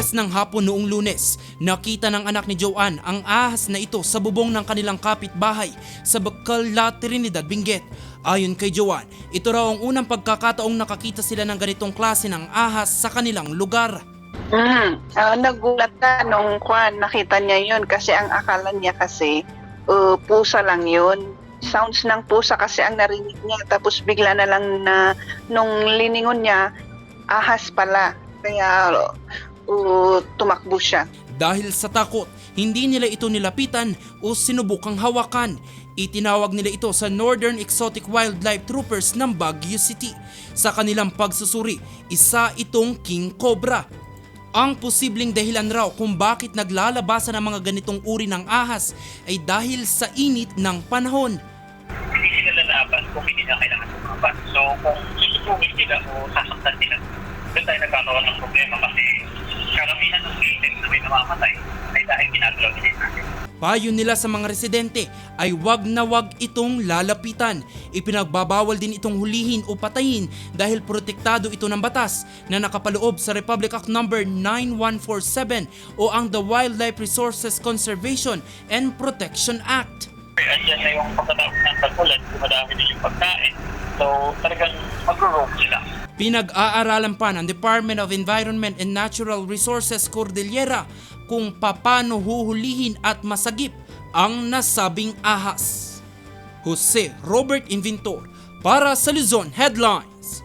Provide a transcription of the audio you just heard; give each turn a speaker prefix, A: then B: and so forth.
A: 3 ng hapon noong lunes, nakita ng anak ni Joanne ang ahas na ito sa bubong ng kanilang kapitbahay sa Bacala, Trinidad, Benguet. Ayon kay Joanne, ito raw ang unang pagkakataong nakakita sila ng ganitong klase ng ahas sa kanilang lugar.
B: Mm. Ah, nagulat na nung kwan, nakita niya yun kasi ang akala niya kasi uh, pusa lang yun. Sounds ng pusa kasi ang narinig niya tapos bigla na lang na nung liningon niya ahas pala. Kaya uh, tumakbo siya.
A: Dahil sa takot, hindi nila ito nilapitan o sinubukang hawakan. Itinawag nila ito sa Northern Exotic Wildlife Troopers ng Baguio City. Sa kanilang pagsusuri, isa itong king cobra. Ang posibleng dahilan raw kung bakit naglalabasan ang mga ganitong uri ng ahas ay dahil sa init ng panahon.
C: hindi sila lalaban kung hindi na kailangan lumaban. So, kung susubugin sila o sasaktan sila, doon tayo nagkakaroon ng problema kasi karamihan ng cases na may namamatay ay dahil ginagawa nila natin.
A: Payo nila sa mga residente ay wag na wag itong lalapitan. Ipinagbabawal din itong hulihin o patayin dahil protektado ito ng batas na nakapaloob sa Republic Act No. 9147 o ang The Wildlife Resources Conservation and Protection Act.
C: Kaya andyan na yung pagkatapos ng tagpulan, dumadami din yung pagkain. So, talagang mag-roam sila.
A: Pinag-aaralan pa ng Department of Environment and Natural Resources Cordillera kung paano huhulihin at masagip ang nasabing ahas. Jose Robert Inventor para sa Luzon Headlines.